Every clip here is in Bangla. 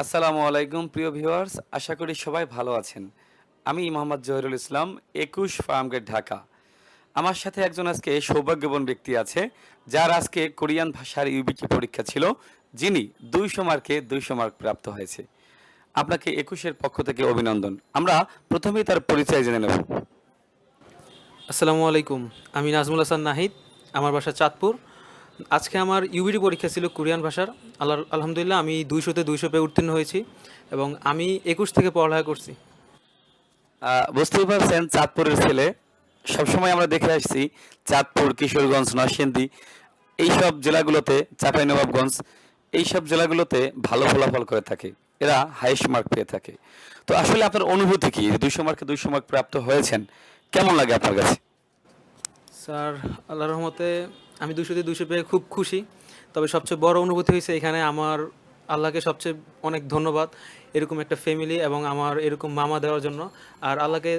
আসসালামু আলাইকুম, প্রিয় ভিউয়ার্স। আশা করি সবাই ভালো আছেন। আমি মোহাম্মদ জহিরুল ইসলাম, একুশ ফার্মগেট ঢাকা। আমার সাথে একজন আজকে সৌভাগ্যবান ব্যক্তি আছে, যার আজকে কোরিয়ান ভাষার ইউবিটি পরীক্ষা ছিল, যিনি দুইশো মার্কে দুইশো মার্ক প্রাপ্ত হয়েছে। আপনাকে একুশের পক্ষ থেকে অভিনন্দন। আমরা প্রথমেই তার পরিচয় জেনে নেব। আসসালামু আলাইকুম। আমি নাজমুল হাসান নাহিদ, আমার বাসা চাঁদপুর। আজকে আমার ইউবিডি পরীক্ষা ছিল কোরিয়ান ভাষার। আল্লাহ আলহামদুলিল্লাহ আমি দুইশোতে দুইশো পেয়ে উত্তীর্ণ হয়েছি এবং আমি একুশ থেকে পড়ালেখা করছি। বুঝতেই পারছেন চাঁদপুরের ছেলে। সবসময় আমরা দেখে আসছি চাঁদপুর কিশোরগঞ্জ নরসিংদী এইসব জেলাগুলোতে চাঁপাইনবাবগঞ্জ এইসব জেলাগুলোতে ভালো ফলাফল করে থাকে। এরা হাইস্ট মার্ক পেয়ে থাকে। তো আসলে আপনার অনুভূতি কি? দুইশো মার্কে দুইশো মার্ক প্রাপ্ত হয়েছেন কেমন লাগে আপনার কাছে? স্যার আল্লাহ রহমতে আমি দুশোতে দুশো পেয়ে খুব খুশি। তবে সবচেয়ে বড় অনুভূতি হয়েছে এখানে আমার আল্লাহকে সবচেয়ে অনেক ধন্যবাদ এরকম একটা ফ্যামিলি এবং আমার এরকম মামা দেওয়ার জন্য। আর আল্লাহকে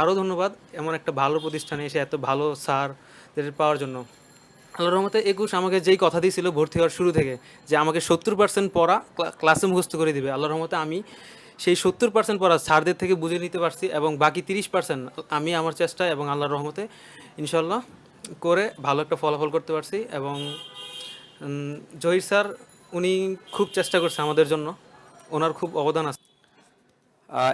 আরও ধন্যবাদ এমন একটা ভালো প্রতিষ্ঠানে এসে এত ভালো স্যারদের পাওয়ার জন্য। আল্লাহর রহমতে একুশ আমাকে যেই কথা দিয়েছিল ভর্তি হওয়ার শুরু থেকে যে আমাকে সত্তর পার্সেন্ট পড়া ক্লাসে মুখস্থ করে দিবে। আল্লাহর রহমতে আমি সেই সত্তর পার্সেন্ট পড়া স্যারদের থেকে বুঝে নিতে পারছি এবং বাকি তিরিশ পার্সেন্ট আমি আমার চেষ্টা এবং আল্লাহর রহমতে ইনশাল্লাহ করে ভালো একটা ফলাফল করতে পারছি এবং জহির স্যার উনি খুব চেষ্টা করছে আমাদের জন্য। ওনার খুব অবদান আছে।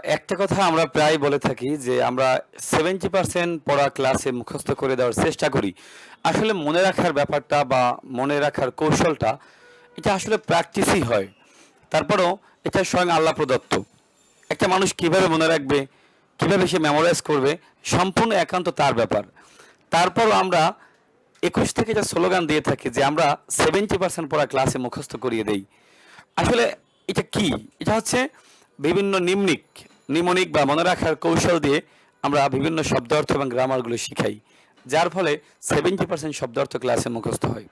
একটা কথা আমরা প্রায় বলে থাকি যে আমরা সেভেন্টি পার্সেন্ট পড়া ক্লাসে মুখস্থ করে দেওয়ার চেষ্টা করি। আসলে মনে রাখার ব্যাপারটা বা মনে রাখার কৌশলটা, এটা আসলে প্র্যাকটিসই হয়। তারপরেও এটা স্বয়ং আল্লাহ প্রদত্ত। একটা মানুষ কীভাবে মনে রাখবে, কীভাবে সে মেমোরাইজ করবে, সম্পূর্ণ একান্ত তার ব্যাপার। তারপরও আমরা একুশ থেকে যা স্লোগান দিয়ে থাকি যে আমরা সেভেন্টি পার্সেন্ট পড়া ক্লাসে মুখস্থ করিয়ে দেই। আসলে এটা কি? এটা হচ্ছে বিভিন্ন নিম্নিক, নিমনিক বা মনে রাখার কৌশল দিয়ে আমরা বিভিন্ন শব্দার্থ এবং গ্রামারগুলো শিখাই, যার ফলে সেভেন্টি পার্সেন্ট শব্দার্থ ক্লাসে মুখস্থ হয়।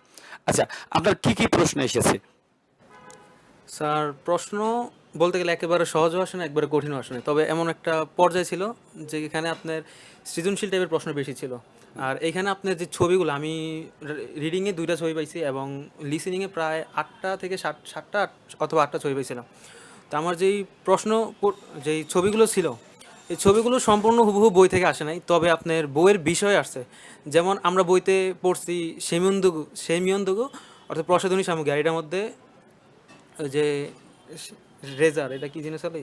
আচ্ছা আপনার কি কি প্রশ্ন এসেছে? স্যার, প্রশ্ন বলতে গেলে একেবারে সহজও আসে না, একবারে কঠিনও আসে তবে এমন একটা পর্যায় ছিল যে এখানে আপনার সৃজনশীল টাইপের প্রশ্ন বেশি ছিল। আর এখানে আপনার যে ছবিগুলো, আমি রিডিংয়ে দুইটা ছবি পাইছি এবং লিসেনিংয়ে প্রায় আটটা থেকে ষাট ষাটটা অথবা আটটা ছবি পাইছিলাম। তো আমার যেই প্রশ্ন যেই ছবিগুলো ছিল, এই ছবিগুলো সম্পূর্ণ হুবহু বই থেকে আসে নাই, তবে আপনার বইয়ের বিষয় আসছে। যেমন আমরা বইতে পড়ছি সেমিয়ন্দুগু সেমিয়ন্দুগু অর্থাৎ প্রসাধনী সামগ্রী, আর এটার মধ্যে যে রেজার এটা কি জিনিস হলে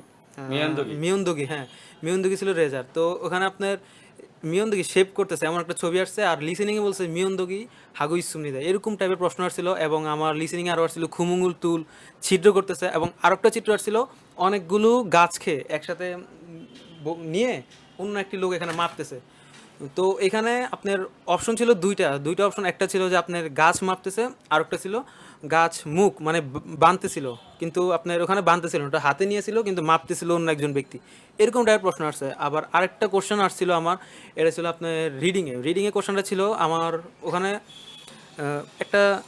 মিয়ানদগি। হ্যাঁ। মিয়ন্দগি ছিল রেজার তো ওখানে আপনার মিয়ন্দগি শেপ করতেছে এমন একটা ছবি আসছে আর লিসেনিং এ বলছে মিয়ন্দগি হাগু ইসুমনিদা এরকম টাইপের প্রশ্ন আসছিল এবং আমার লিসেনিং আরও আসছিল খুমুঙ্গুল তুল ছিদ্র করতেছে এবং আর একটা চিত্র আসছিল অনেকগুলো গাছ খেয়ে একসাথে নিয়ে অন্য একটি লোক এখানে মাপতেছে। তো এখানে আপনার অপশন ছিল দুইটা। দুইটা অপশন একটা ছিল যে আপনার গাছ মাপতেছে আর একটা ছিল গাছ মুখ মানে ব- বানতেছিল কিন্তু আপনার ওখানে বানতেছিল না, ওটা হাতে নিয়েছিল কিন্তু মাপতেছিল অন্য একজন ব্যক্তি। এরকম টাইপের প্রশ্ন আসছে। আবার আরেকটা কোশ্চেন আসছিল আমার এটা ছিল আপনার রিডিংয়ে রিডিংয়ে কোশ্চেনটা ছিল আমার ওখানে একটা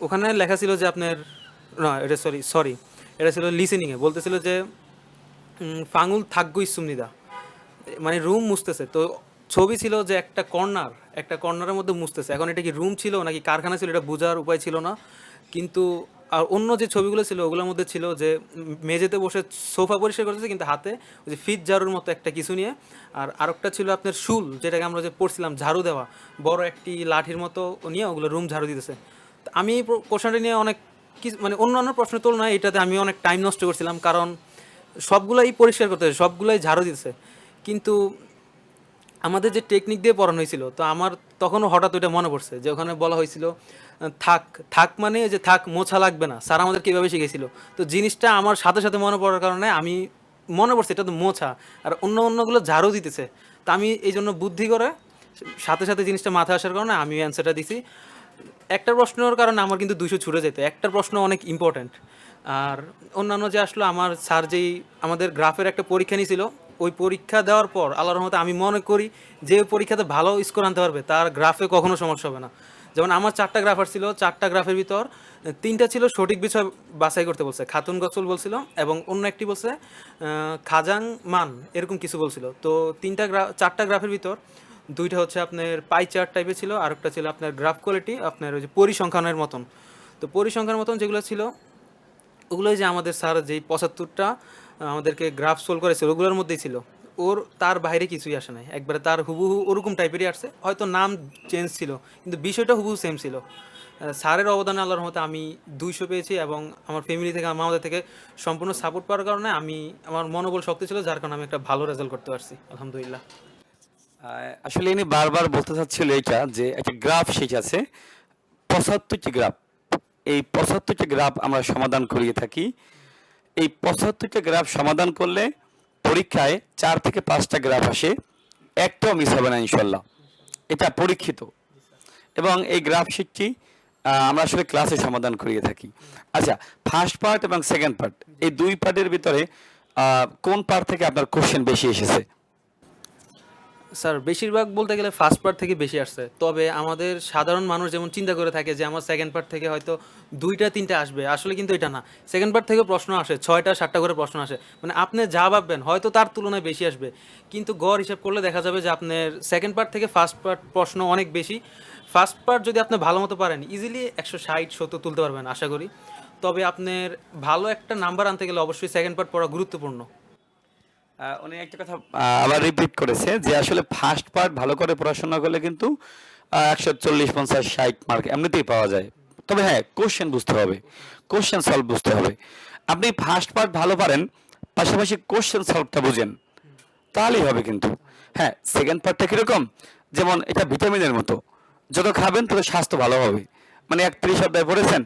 ওখানে লেখা ছিল যে আপনার না এটা সরি সরি এটা ছিল লিসেনিংয়ে বলতেছিল যে উম, ফাঙ্গুল থাকগু ইসুমনিদা মানে রুম মুছতেছে। তো ছবি ছিল যে একটা কর্নার একটা কর্নারের মধ্যে মুছতেছে। এখন এটা কি রুম ছিল নাকি কারখানা ছিল এটা বোঝার উপায় ছিল না। কিন্তু, আর অন্য যে ছবিগুলো ছিল, ওগুলোর মধ্যে ছিল যে, মেঝেতে বসে সোফা পরিষ্কার করতেছে, কিন্তু হাতে ওই যে ফিট ঝাড়ুর মতো একটা কিছু নিয়ে। আর আরেকটা ছিল আপনার শুল, যেটাকে আমরা যে পড়ছিলাম ঝাড়ু দেওয়া। বড় একটি লাঠির মতো নিয়ে ওগুলো রুম ঝাড়ু দিতেছে। আমি এই কোশ্চেনটা নিয়ে অনেক কিছু মানে অন্যান্য প্রশ্নের তুলনায় এটাতে আমি অনেক টাইম নষ্ট করছিলাম, কারণ সবগুলাই পরিষ্কার করতেছে সবগুলাই ঝাড়ু দিতেছে। কিন্তু আমাদের যে টেকনিক দিয়ে পড়ানো হয়েছিল, তো আমার তখনও হঠাৎ ওইটা মনে পড়ছে যে ওখানে বলা হয়েছিল থাক থাক মানে যে থাক, মোছা লাগবে না। স্যার আমাদের কীভাবে শিখেছিল তো জিনিসটা আমার সাথে সাথে মনে পড়ার কারণে আমি মনে পড়ছে এটা তো মোছা। আর অন্য অন্যগুলো ঝাড়ু দিতেছে। তো আমি এই জন্য বুদ্ধি করে সাথে সাথে জিনিসটা মাথায় আসার কারণে আমি অ্যান্সারটা দিছি। একটা প্রশ্নের কারণে আমার কিন্তু দুইশো ছুটে যেত। একটা প্রশ্ন অনেক ইম্পর্ট্যান্ট আর অন্যান্য যে আসলো, আমার স্যার যেই আমাদের গ্রাফের একটা পরীক্ষা নিয়েছিল ওই পরীক্ষা দেওয়ার পর আল্লাহর রহমতে আমি মনে করি যে পরীক্ষাতে ভালো স্কোর আনতে পারবে, তার গ্রাফে কখনো সমস্যা হবে না। যেমন আমার চারটা গ্রাফার ছিল, চারটা গ্রাফের ভিতর তিনটা ছিল সঠিক বিষয় বাছাই করতে বলছে। খাতুন গসল বলছিল এবং অন্য একটি বলছে খাজাং মান, এরকম কিছু বলছিল। তো তিনটা গ্রা চারটা গ্রাফের ভিতর দুইটা হচ্ছে আপনার পাই চার্ট টাইপের ছিল আর একটা ছিল আপনার গ্রাফ কোয়ালিটি আপনার ওই যে পরিসংখ্যানের মতন। তো পরিসংখ্যানের মতন যেগুলো ছিল ওগুলোই যে আমাদের স্যার যেই পঁচাত্তরটা আমাদেরকে গ্রাফ সোলভ করেছিল ওগুলোর মধ্যেই ছিল। ওর তার বাইরে কিছুই আসে নাই। একবারে তার হুবহু ওরকম টাইপেরই আসছে। হয়তো নাম চেঞ্জ ছিল, কিন্তু বিষয়টা হুবহু সেম ছিল। স্যারের অবদানে আল্লাহর মতে আমি দুইশো পেয়েছি এবং আমার ফ্যামিলি থেকে, আমার আমাদের থেকে সম্পূর্ণ সাপোর্ট পাওয়ার কারণে আমি, আমার মনোবল শক্তি ছিল, যার কারণে আমি একটা ভালো রেজাল্ট করতে পারছি। আলহামদুলিল্লাহ। আসলে ইনি বারবার বলতে চাচ্ছিল এটা যে একটা গ্রাফ শিট আছে, পঁচাত্তরটি গ্রাফ এই পঁচাত্তরটি গ্রাফ আমরা সমাধান করিয়ে থাকি। এই পঁচাত্তরটি গ্রাফ সমাধান করলে পরীক্ষায় চার থেকে পাঁচটা গ্রাফ আসে। একটাও মিস হবে না ইনশাল্লাহ এটা পরীক্ষিত। এবং এই গ্রাফ শিটটি আমরা আসলে ক্লাসে সমাধান করিয়ে থাকি। আচ্ছা ফার্স্ট পার্ট এবং সেকেন্ড পার্ট এই দুই পার্টের ভিতরে কোন পার্ট থেকে আপনার কোশ্চেন বেশি এসেছে? স্যার, বেশিরভাগ বলতে গেলে ফার্স্ট পার্ট থেকে বেশি আসছে। তবে আমাদের সাধারণ মানুষ যেমন চিন্তা করে থাকে যে আমার সেকেন্ড পার্ট থেকে হয়তো দুইটা, তিনটা আসবে, আসলে কিন্তু এটা না। সেকেন্ড পার্ট থেকে প্রশ্ন আসে, ছয়টা, সাতটা করে প্রশ্ন আসে। মানে আপনি যা ভাববেন, হয়তো তার তুলনায় বেশি আসবে। কিন্তু গড় হিসাব করলে দেখা যাবে যে আপনার সেকেন্ড পার্ট থেকে ফার্স্ট পার্ট প্রশ্ন অনেক বেশি। ফার্স্ট পার্ট যদি আপনি ভালো মতো পারেন ইজিলি একশো ষাট, সত্তর তুলতে পারবেন, আশা করি। তবে আপনার ভালো একটা নাম্বার আনতে গেলে অবশ্যই সেকেন্ড পার্ট পড়া গুরুত্বপূর্ণ। উনি একটা কথা আবার রিপিট করেছে যে আসলে ফার্স্ট পার্ট ভালো করে পড়াশোনা করলে কিন্তু একশো চল্লিশ, পঞ্চাশ, ষাট মার্ক এমনিতেই পাওয়া যায়। তবে হ্যাঁ কোশ্চেন বুঝতে হবে। কোশ্চেন সলভ বুঝতে হবে। আপনি ফার্স্ট পার্ট ভালো পারেন, পাশাপাশি কোশ্চেন সলভটা বুঝেন। তাহলেই হবে কিন্তু। হ্যাঁ সেকেন্ড পার্টটা কীরকম? যেমন এটা ভিটামিনের মতো। যত খাবেন, তত স্বাস্থ্য ভালো হবে। মানে এক ত্রিশ অধ্যায় পড়েছেন,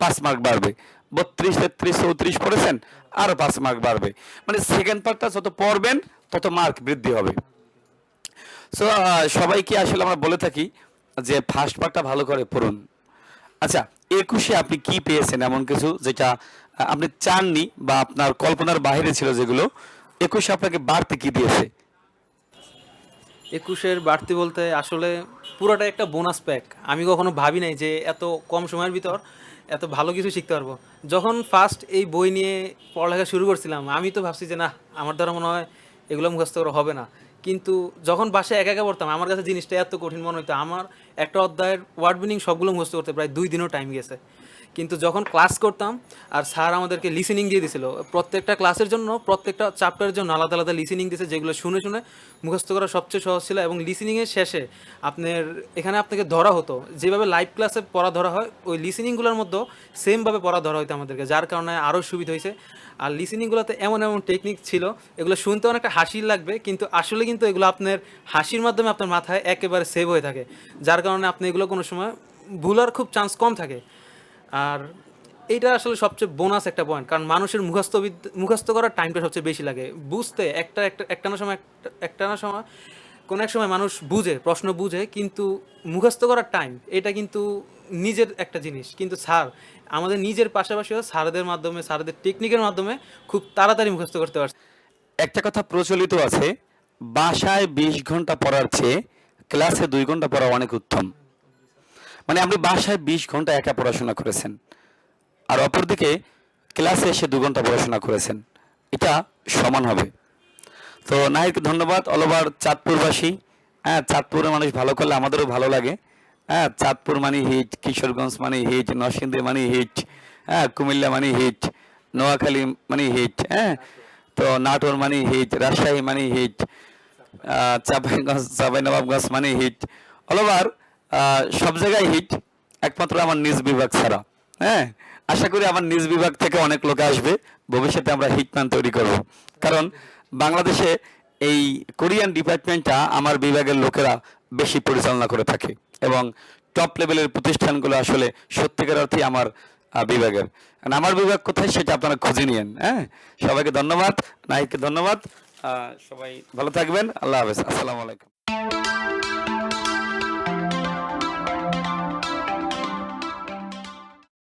পাঁচ মার্ক বাড়বে। বত্রিশ, তেত্রিশ, চৌত্রিশ পড়েছেন আরও পাঁচ মার্ক বাড়বে। মানে সেকেন্ড পার্টটা যত পড়বেন, তত মার্ক বৃদ্ধি হবে। সো সবাইকে আসলে আমরা বলে থাকি যে ফার্স্ট পার্টটা ভালো করে পড়ুন। আচ্ছা একুশে আপনি কি পেয়েছেন এমন কিছু যেটা আপনি চাননি বা আপনার কল্পনার বাইরে ছিল যেগুলো? একুশে আপনাকে বাড়তি কি দিয়েছে? একুশের বাড়তি বলতে আসলে পুরোটা একটা বোনাস প্যাক আমি কখনো ভাবি নাই যে এত কম সময়ের ভিতর এত ভালো কিছু শিখতে পারব। যখন ফার্স্ট এই বই নিয়ে পড়ালেখা শুরু করছিলাম, আমি তো ভাবছি যে না, আমার দ্বারা মনে হয় এগুলো মুখস্থ করা হবে না। কিন্তু যখন বাসায় একা একা পড়তাম, আমার কাছে জিনিসটা এত কঠিন মনে হতো আমার একটা অধ্যায়ের ওয়ার্ড মিনিং সবগুলো মুখস্থ করতে প্রায় দুই দিনও টাইম গেছে। কিন্তু যখন ক্লাস করতাম, আর স্যার আমাদেরকে লিসেনিং দিয়ে দিছিল, প্রত্যেকটা ক্লাসের জন্য, প্রত্যেকটা চ্যাপ্টারের জন্য আলাদা আলাদা লিসেনিং দিয়েছে যেগুলো শুনে শুনে মুখস্থ করা সবচেয়ে সহজ ছিল এবং লিসেনিংয়ের শেষে আপনার, এখানে আপনাকে ধরা হতো, যেভাবে লাইভ ক্লাসে পড়া ধরা হয়, ওই লিসেনিংগুলোর মধ্যেও সেমভাবে পড়া ধরা হতো আমাদেরকে, যার কারণে আরও সুবিধা হয়েছে আর লিসেনিংগুলোতে এমন এমন টেকনিক ছিল, এগুলো শুনতে অনেকটা হাসির লাগবে, কিন্তু আসলে কিন্তু এগুলো আপনার হাসির মাধ্যমে আপনার মাথায় একেবারে সেভ হয়ে থাকে, যার কারণে আপনি এগুলো কোনো সময় ভুলার খুব চান্স কম থাকে। আর এইটা আসলে সবচেয়ে বোনাস একটা পয়েন্ট কারণ মানুষের মুখস্থ মুখস্থ করার টাইমটা সবচেয়ে বেশি লাগে। বুঝতে একটা একটা, একটানা সময় একটা একটানা সময়, কোনো এক সময় মানুষ বুঝে, প্রশ্ন বুঝে, কিন্তু মুখস্থ করার টাইম এটা কিন্তু নিজের একটা জিনিস। কিন্তু স্যার আমাদের নিজের পাশাপাশিও স্যারদের মাধ্যমে, স্যারদের টেকনিকের মাধ্যমে খুব তাড়াতাড়ি মুখস্থ করতে পারছে। একটা কথা প্রচলিত আছে, বাসায় বিশ ঘণ্টা পড়ার চেয়ে ক্লাসে দুই ঘণ্টা পড়া অনেক উত্তম। মানে আপনি বাসায় বিশ ঘণ্টা একা পড়াশোনা করেছেন। আর অপরদিকে ক্লাসে এসে দু ঘণ্টা পড়াশোনা করেছেন। এটা সমান হবে। তো নাহিদকে ধন্যবাদ। অলওভার চাঁদপুরবাসী। হ্যাঁ চাঁদপুরের মানুষ ভালো করলে আমাদেরও ভালো লাগে। হ্যাঁ চাঁদপুর মানে হিট কিশোরগঞ্জ মানে হিট নরসিংদী মানে হিট হ্যাঁ কুমিল্লা মানে হিট নোয়াখালী মানে হিট হ্যাঁ তো নাটোর মানে হিট রাজশাহী মানে হিট চাপাইগঞ্জ চাপাই নবাবগঞ্জ মানে হিট অলওভার সব জায়গায় হিট একমাত্র আমার নিজ বিভাগ ছাড়া। হ্যাঁ আশা করি আমার নিজ বিভাগ থেকে অনেক লোক আসবে, ভবিষ্যতে আমরা হিটম্যান তৈরি করব। কারণ বাংলাদেশে এই কোরিয়ান ডিপার্টমেন্টটা আমার বিভাগের লোকেরা বেশি পরিচালনা করে থাকে এবং টপ লেভেলের প্রতিষ্ঠানগুলো আসলে সত্যিকার অর্থে আমার বিভাগের। আমার বিভাগ কোথায় সেটা আপনারা খুঁজে নিয়েন হ্যাঁ? সবাইকে ধন্যবাদ নাহিদকে ধন্যবাদ সবাই ভালো থাকবেন, আল্লাহ হাফেজ, আসসালামু আলাইকুম।